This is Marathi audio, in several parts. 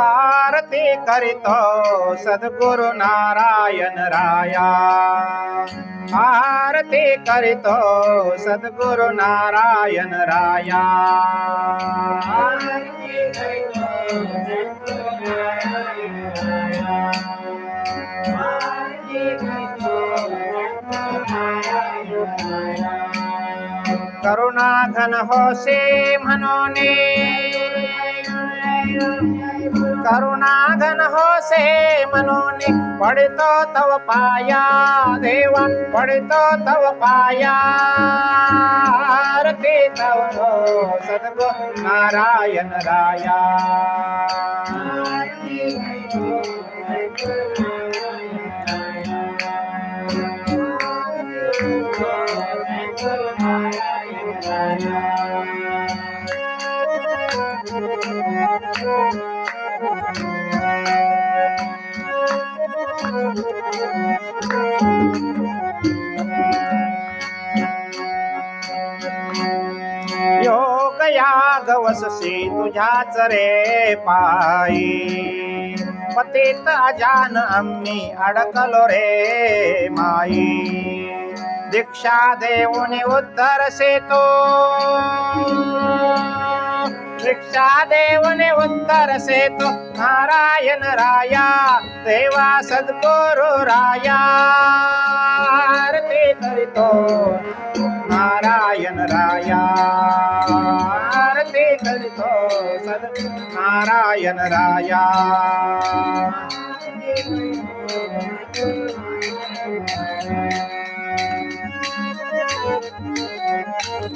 आरती करितो सद्गुरु नारायण राया। आरती करितो सद्गुरु नारायण राया। आरती सद्गुरु नारायण राया। घन होसे म्हणून करुणा घन होसे म्हणून पडतो तव पाया देवा पडतो तव पाया। आरती तव सद्गु नारायण राया। योग योग वससे तुझ्याच रे पायी. पतित अजान आम्ही अडकलो रे माई दीक्षा देऊनी उद्धरसे तो दीक्षा देऊन उद्धरसे तो नारायण राया देवा सद्गुरु राया. आरती करीतो. नारायण राया. आरती करीतो. सद नारायण राया.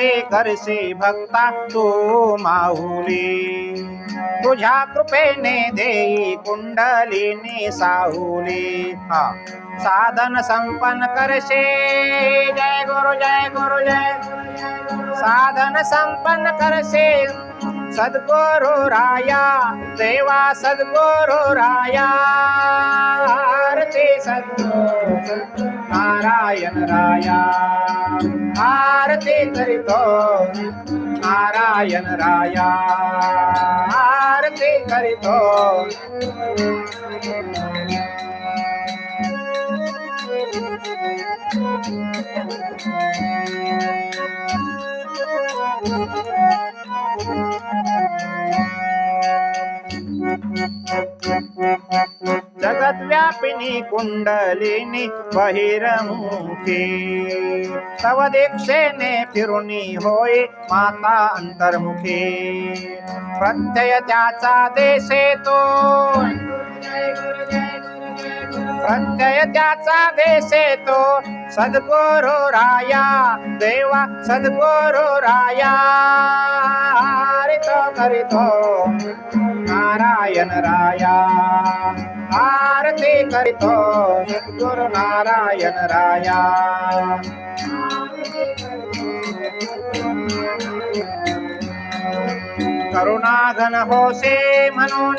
देवरूपे करसे भक्ता तू माहुली तुझ्या कृपेने देई कुंडलिनी साहुली। हा साधन संपन्न करशे जय गुरु जय गुरु जय साधन संपन्न करशे सद्गुरु राया देवा सद्गुरु राया। आरती सद्गुरु नारायण राया। आरती करीतो नारायण राया। आरती करीतो जगद्व्यापिनी कुंडलिनी बहिरमुखी। तव दीक्षेने फिरुनी होय माता अंतर्मुखी। प्रत्यय त्याचा देशे तो। प्रत्यय त्याचा देशे तो सद्गुरु राया देवा सद्गुरु राया. हरितो करीतो नारायण राया. आरती करीतो सद्गुरु नारायण राया. करुणाघन होसे म्हणून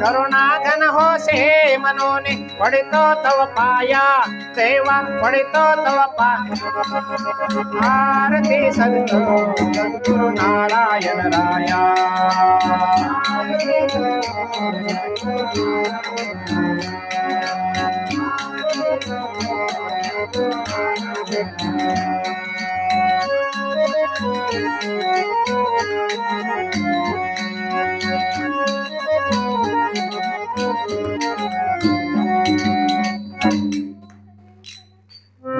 करुणाघन होसे म्हणून पडितो तव पाया देवा पडितो तव पाया आरती सद्गुरु सद्गुरु नारायण राया